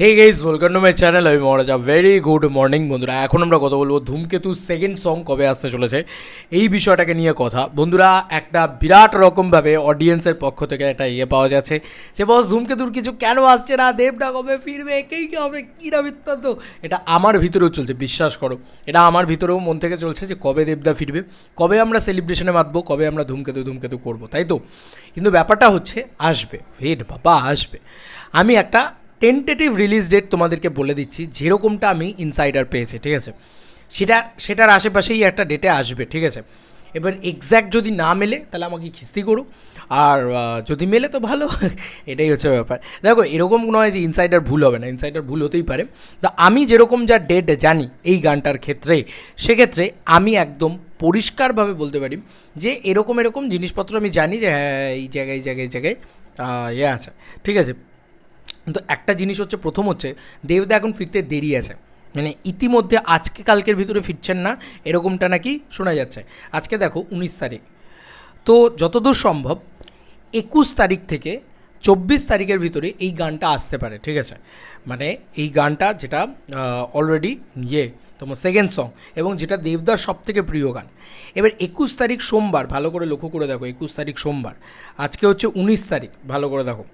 Hey guys welcome to my channel আমি মহারাজা very good morning বন্ধুরা। এখন আমরা কথা বলব ধূমকেতু সেকেন্ড সং কবে আসতে চলেছে। এই বিষয়টাকে নিয়ে কথা। বন্ধুরা, একটা বিরাট রকমভাবে অডিয়েন্সের পক্ষ থেকে একটা ইয়ে পাওয়া যাচ্ছে যে, বস, ধূমকেতুর কিছু কেন আসছে না? দেবদা কবে ফিরবে? কেই কে হবে? কী না বৃত্তান্ত? এটা আমার ভিতরেও চলছে, বিশ্বাস করো। এটা আমার ভিতরেও মন থেকে চলছে যে, কবে দেবদা ফিরবে? কবে আমরা সেলিব্রেশনে মাতবো? কবে আমরা ধূমকেতু ধূমকেতু করব? তাই তো? কিন্তু ব্যাপারটা হচ্ছে, আসবে। ভেট বাবা, আসবে। আমি একটা টেন্টেটিভ রিলিজ ডেট তোমাদেরকে বলে দিচ্ছি, যেরকমটা আমি ইনসাইডার পেয়েছি, ঠিক আছে? সেটা, সেটার আশেপাশেই একটা ডেটে আসবে, ঠিক আছে? এবার এক্স্যাক্ট যদি না মেলে, তাহলে আমাকে খিস্তি করো। আর যদি মেলে তো ভালো, এটাই হচ্ছে ব্যাপার। দেখো, এরকম নয় যে ইনসাইডার ভুল হবে না ইনসাইডার ভুল হতেই পারে। তো আমি যেরকম যা ডেট জানি এই গানটার ক্ষেত্রে, সেক্ষেত্রে আমি একদম পরিষ্কারভাবে বলতে পারি যে এরকম এরকম জিনিসপত্র আমি জানি যে হ্যাঁ এই জায়গায় এই জায়গায় এই জায়গায় ইয়ে আছে, ঠিক আছে? কিন্তু একটা জিনিস হচ্ছে, প্রথম হচ্ছে, দেবদা এখন ফিরতে দেরি আছে। মানে ইতিমধ্যে আজকে কালকের ভিতরে ফিরছেন না, এরকমটা নাকি শোনা যাচ্ছে। আজকে দেখো, উনিশ তারিখ। তো যতদূর সম্ভব, একুশ তারিখ থেকে চব্বিশ তারিখের ভিতরে এই গানটা আসতে পারে, ঠিক আছে? মানে এই গানটা যেটা অলরেডি ইয়ে তোমার সেকেন্ড সং এবং যেটা দেবদার সব থেকে প্রিয় গান। এবার একুশ তারিখ সোমবার, ভালো করে লক্ষ্য করে দেখো, একুশ তারিখ সোমবার। আজকে হচ্ছে উনিশ তারিখ, ভালো করে দেখো।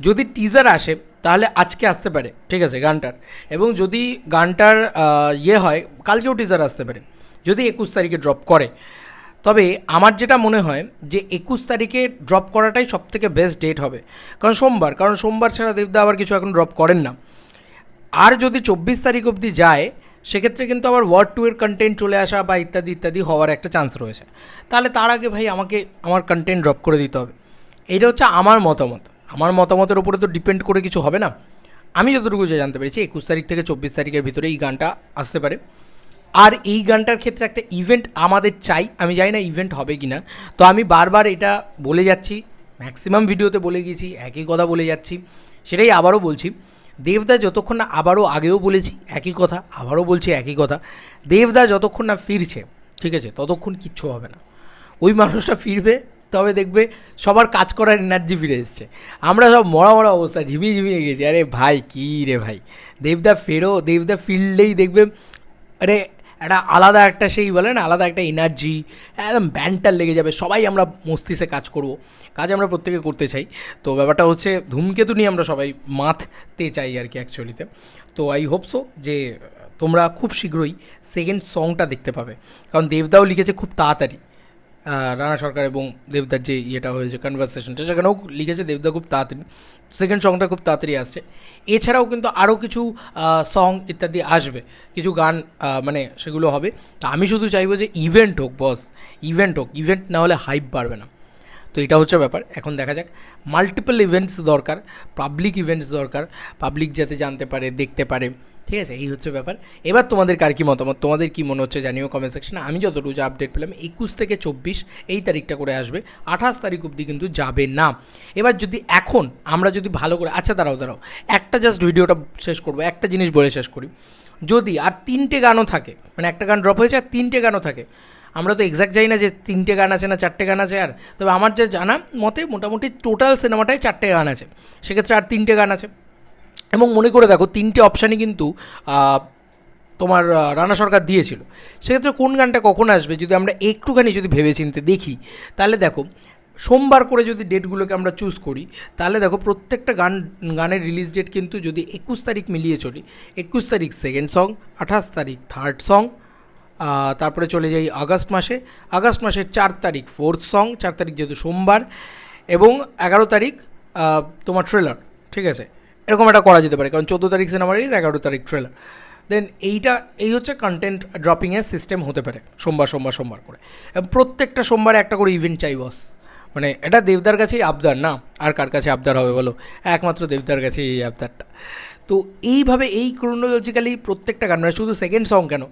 যদি টিজার আসে, তাহলে আজকে আসতে পারে, ঠিক আছে, গানটার। এবং যদি গানটার ইয়ে হয়, কালকেও টিজার আসতে পারে, যদি একুশ তারিখে ড্রপ করে। তবে আমার যেটা মনে হয় যে একুশ তারিখে ড্রপ করাটাই সব থেকে বেস্ট ডেট হবে। কারণ সোমবার কারণ সোমবার ছাড়া দেবদা আবার কিছু এখন ড্রপ করেন না। আর যদি চব্বিশ তারিখ অবধি যায়, সেক্ষেত্রে কিন্তু আবার ওয়ার্ড টু এর কন্টেন্ট চলে আসা বা ইত্যাদি ইত্যাদি হওয়ার একটা চান্স রয়েছে। তাহলে তার আগে ভাই আমাকে, আমার কন্টেন্ট ড্রপ করে দিতে হবে। এটা হচ্ছে আমার মতামত। আমার মতামতের উপরে তো ডিপেন্ড করে কিছু হবে না। আমি যতটুকু যে জানতে পেরেছি, একুশ তারিখ থেকে চব্বিশ তারিখের ভিতরে এই গানটা আসতে পারে। আর এই গানটার ক্ষেত্রে একটা ইভেন্ট আমাদের চাই, আমি জানি না ইভেন্ট হবে কি না তো আমি বারবার এটা বলে যাচ্ছি ম্যাক্সিমাম ভিডিওতে বলে গিয়েছি, একই কথা বলে যাচ্ছি, সেটাই আবারও বলছি। দেবদা যতক্ষণ না আবারও আগেও বলেছি, একই কথা, আবারও বলছি একই কথা। দেবদা যতক্ষণ না ফিরছে, ঠিক আছে, ততক্ষণ কিচ্ছু হবে না। ওই মানুষটা ফিরবে তবে দেখবে সবার কাজ করার এনার্জি ফিরে এসছে। আমরা সব মরা মরা অবস্থা, ঝিমিয়ে ঝিমিয়ে গেছি। আরে ভাই, কী রে ভাই? দেবদা ফেরো, দেবদা ফিরলেই দেখবে, আরে একটা আলাদা একটা সেই বলে না, আলাদা একটা এনার্জি একদম ব্যান্ডটার লেগে যাবে। সবাই আমরা মস্তিষ্কে কাজ করব। কাজ আমরা প্রত্যেকে করতে চাই। তো ব্যাপারটা হচ্ছে, ধূমকেতু নিয়ে আমরা সবাই মাথতে চাই আর কি অ্যাকচুয়ালিতে তো। আই হোপসো যে তোমরা খুব শীঘ্রই সেকেন্ড সংটা দেখতে পাবে। কারণ দেবদাও লিখেছে খুব তাড়াতাড়ি। রানা সরকার এবং দেবদার যে ইয়েটা হয়েছে কনভারসেশনটা সেখানেও লিখেছে দেবদা খুব তাড়াতাড়ি সেকেন্ড সংটা খুব তাড়াতাড়ি আসছে। এছাড়াও কিন্তু আরও কিছু সং ইত্যাদি আসবে, কিছু গান মানে সেগুলো হবে। তা আমি শুধু চাইব যে ইভেন্ট হোক বস ইভেন্ট হোক ইভেন্ট না হলে হাইপ বাড়বে না। তো এটা হচ্ছে ব্যাপার। এখন দেখা যাক মাল্টিপল ইভেন্টস দরকার পাবলিক ইভেন্টস দরকার পাবলিক যাতে জানতে পারে, দেখতে পারে। ঠিক আছে, এই হচ্ছে ব্যাপার। এবার তোমাদের কার কি মতামত, তোমাদের কি মনে হচ্ছে জানিও কমেন্ট সেকশনে আমি যতটুকু যা আপডেট পেলাম, একুশ থেকে চব্বিশ, এই তারিখটা করে আসবে। আঠাশ তারিখ অবধি কিন্তু যাবে না। এবার যদি এখন আমরা যদি ভালো করে আচ্ছা দাঁড়াও দাঁড়াও। একটা জাস্ট ভিডিওটা শেষ করব, একটা জিনিস বলে শেষ করি। যদি আর তিনটে গানও থাকে মানে একটা গান ড্রপ হয়েছে আর তিনটে গানও থাকে। আমরা তো এক্স্যাক্ট জানি না যে তিনটে গান আছে না চারটে গান আছে আর। তবে আমার যা জানা মতে মোটামুটি টোটাল সিনেমাটায় চারটে গান আছে। সেক্ষেত্রে আর তিনটে গান আছে। এবং মনে করে দেখো, তিনটে অপশানই কিন্তু তোমার রানা সরকার দিয়েছিল। সেক্ষেত্রে কোন গানটা কখন আসবে, যদি আমরা একটুখানি যদি ভেবেচিন্তে দেখি, তাহলে দেখো, সোমবার করে যদি ডেটগুলোকে আমরা চুজ করি, তাহলে দেখো, প্রত্যেকটা গান, গানের রিলিজ ডেট কিন্তু যদি একুশ তারিখ মিলিয়ে চলি, একুশ তারিখ সেকেন্ড সং আঠাশ তারিখ থার্ড সং তারপরে চলে যাই আগস্ট মাসে। আগস্ট মাসের চার তারিখ ফোর্থ সং চার তারিখ যেহেতু সোমবার, এবং এগারো তারিখ তোমার ট্রেলার ঠিক আছে? এরকম একটা করা যেতে পারে, কারণ চোদ্দ তারিখ সিনেমা রিলিজ এগারো তারিখ ট্রেলার দেন এইটা, এই হচ্ছে কন্টেন্ট ড্রপিংয়ের সিস্টেম হতে পারে, সোমবার সোমবার সোমবার করে। এবং প্রত্যেকটা সোমবারে একটা করে ইভেন্ট চাই বস মানে এটা দেবদার কাছেই আবদার, না? আর কার কাছে আবদার হবে বলো? একমাত্র দেবদার কাছে এই আবদারটা। তো এইভাবে এই ক্রোনোলজিক্যালি প্রত্যেকটা গান মানে শুধু সেকেন্ড সং কেন?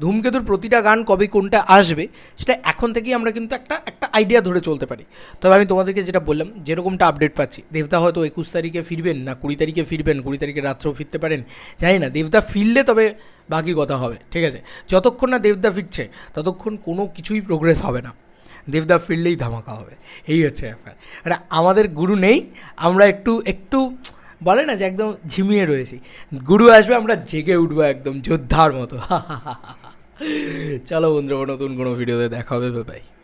ধূমকেতুর প্রতিটা গান কবে কোনটা আসবে, সেটা এখন থেকেই আমরা কিন্তু একটা একটা আইডিয়া ধরে চলতে পারি। তবে আমি তোমাদেরকে যেটা বললাম, যেরকমটা আপডেট পাচ্ছি দেবদা হয়তো একুশ তারিখে ফিরবেন না কুড়ি তারিখে ফিরবেন, কুড়ি তারিখে রাত্রেও ফিরতে পারেন, জানি না দেবদা ফিরলে তবে বাকি কথা হবে, ঠিক আছে? যতক্ষণ না দেবদা ফিরছে, ততক্ষণ কোনো কিছুই প্রোগ্রেস হবে না। দেবদা ফিরলেই ধামাকা হবে, এই হচ্ছে ব্যাপার। আর আমাদের গুরু নেই, আমরা একটু একটু বলে না যে একদম ঝিমিয়ে রয়েছি। গুরু আসবে, আমরা জেগে উঠবো একদম যোদ্ধার মতো। চলো বন্ধুরা, নতুন কোনো ভিডিওতে দেখা হবে বাই